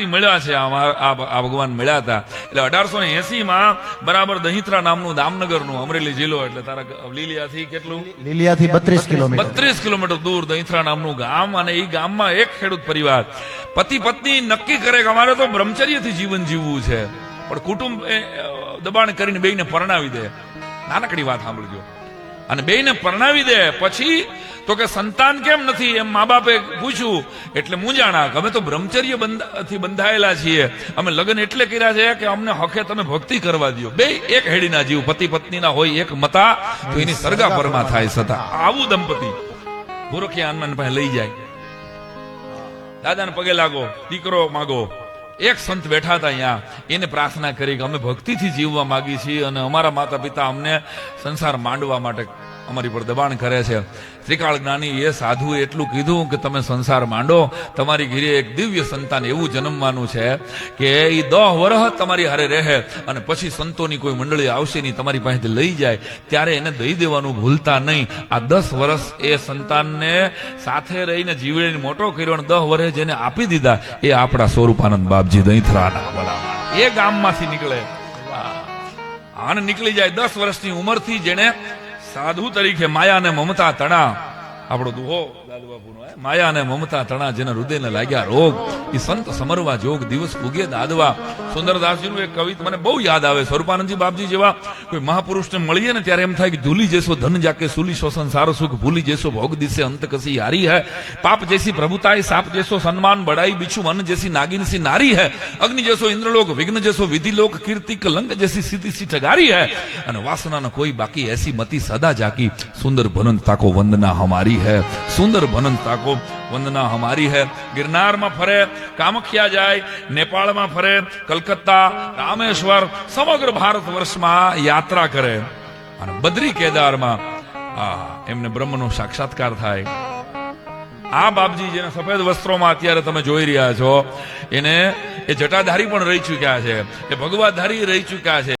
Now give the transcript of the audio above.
વ્યક્તિ મળ્યા છે. આ ભગવાન મળ્યા હતા. એટલે અઢારસો ને એસીમાં બરાબર દહિત્રા નામનું દામનગરનું અમરેલી જિલ્લો એટલે તારા લીલિયાથી કેટલું? લીલિયાથી બત્રીસ કિલોમીટર. બત્રીસ કિલોમીટર દૂર દહિત્રા નામનું ગામ અને એ ગામમાં એક ખેડૂત પરિવાર. પતિ પત્ની નક્કી કરે કે અમારે તો બ્રહ્મચર્યથી જીવન જીવવું છે. પણ કુટુંબ એ, દબાણ કરીને બેયને પરણાવી દે. નાનકડી વાત સાંભળજો. અને બેયને પરણાવી દે. પછી તો કે સંતાન કેમ નથી? એમ મા બાપે પૂછ્યું, એટલે મૂંઝાણા, કે અમે તો બ્રહ્મચર્યથી બંધાયેલા છીએ. અમે લગ્ન એટલે કર્યા છે કે અમને હકે તમે ભક્તિ કરવા દો બે, એક હેડીના જીવ, પતિ પત્નીના હોય, એક મતા, તો એની સરગા પરમાં થાય સતા. આવું દંપતી ભૂરખી હનુમાન પાસે લઈ જાય. દાદાને પગે લાગો, દીકરો માગો. એક સંત બેઠા હતા અહીંયા, એને પ્રાર્થના કરી કે અમે ભક્તિથી જીવવા માંગી છીએ અને અમારા માતા પિતા અમને સંસાર માંડવા માટે અમારી પર દબાણ કરે છે. ત્રિકાળ જ્ઞાની એ સાધુએ એટલું કીધું કે તમે સંસાર માંડો. તમારી ઘીરે એક દિવ્ય સંતાન એવું જન્મવાનું છે કે એ દહ વરહ તમારી હારે રહે અને પછી સંતોની કોઈ મંડળી આવશે નહીં, તમારી પાસેથી લઈ જાય. ત્યારે એને દઈ દેવાનું ભૂલતા નહીં. આ દસ વર્ષ એ સંતાનને સાથે રહીને જીવડીને મોટો કર્યો અને દહ વર્ષ જેને આપી દીધા, એ આપણા સ્વરૂપાનંદ બાપજી દહીંથરાના બોલાવા એ ગામમાંથી નીકળે. આને નીકળી જાય દસ વર્ષની ઉંમરથી જેને સાધુ તરીકે માયા અને મમતા તણા આપણો દુહો દાદુ બાપુનો હે? માયા અને મમતા તણા જેના હૃદયને લાગ્યા રોગ એ સંત સમરવા જોગ દિવસ ઉગે દાદવા સુંદરદાસજીનું એક કવિત મને બહુ યાદ આવે સ્વરૂપાનંદજી બાપજી જેવા કોઈ મહાપુરુષને મળીએ ને ત્યારે એમ થાય કે ઝૂલી જેસો ધન જાકે સુલી શોષણ સારો સુખ ભૂલી જેસો ભોગ દિશે અંત કસી હારી હૈ પાપ जैसी प्रभुताई साप जैसो सम्मान बढ़ाई बिच्छू मन जैसी नागिन सी नारी है अग्नि जैसो इंद्रलोक विघ्न जैसो विधि लोक कीर्ति कलंक जैसी सीधी सी ठगारी है અને વાસના ન કોઈ બાકી એસી મતી સદા જાકી સુંદર ભનંત તાકો વંદના હમારી है સુંદર ભનંત તાકો વંદના હમારી है ગિરનારમાં ફરે, કામખ્યા જાય, નેપાળમાં ફરે, કલકત્તા, રામેશ્વર, સમગ્ર ભારત વર્ષમાં યાત્રા કરે. અને બદ્રી કેદારમાં એમને બ્રહ્મનો સાક્ષાત્કાર થાય. આ બાપજી જેને સફેદ વસ્ત્રોમાં અત્યારે તમે જોઈ રહ્યા છો, એને એ જટાધારી પણ રહી ચૂક્યા છે. એ ભગવાધારી રહી ચૂક્યા છે.